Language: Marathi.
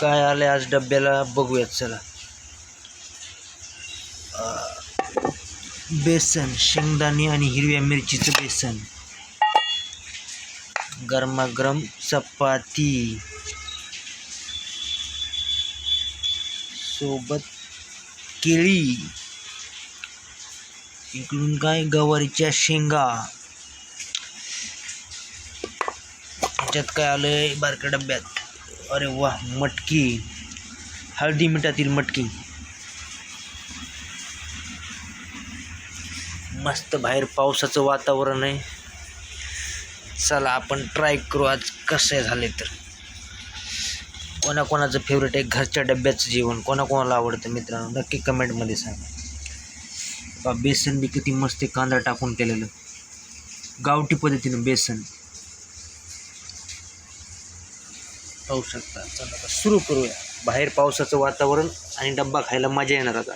काय आलं आज डब्याला बघूयात चला. बेसन शेंगदाणे आणि हिरव्या मिरचीचं बेसन. गरमागरम चपाती. सोबत केळी. इकडून काय? गवारीच्या शेंगा. ह्याच्यात काय आलंय? बारक्या डब्यात. अरे वा मटकी. हळदी मिठातील मटकी. मस्त बाहेर पावसाचं वातावरण आहे. चला आपण ट्राय करू आज कसे झाले तर. कोणाकोणाचं फेवरेट आहे घरच्या डब्याचं जेवण? कोणाकोणाला आवडतं मित्रांनो? नक्की कमेंटमध्ये सांगा. बा बेसन बी किती मस्त कांदा टाकून केलेलं. गावठी पद्धतीनं बेसन. पाहू शकता. चला सुरू करूया. बाहेर पावसाचं वातावरण आणि डब्बा खायला मजा येणार आता.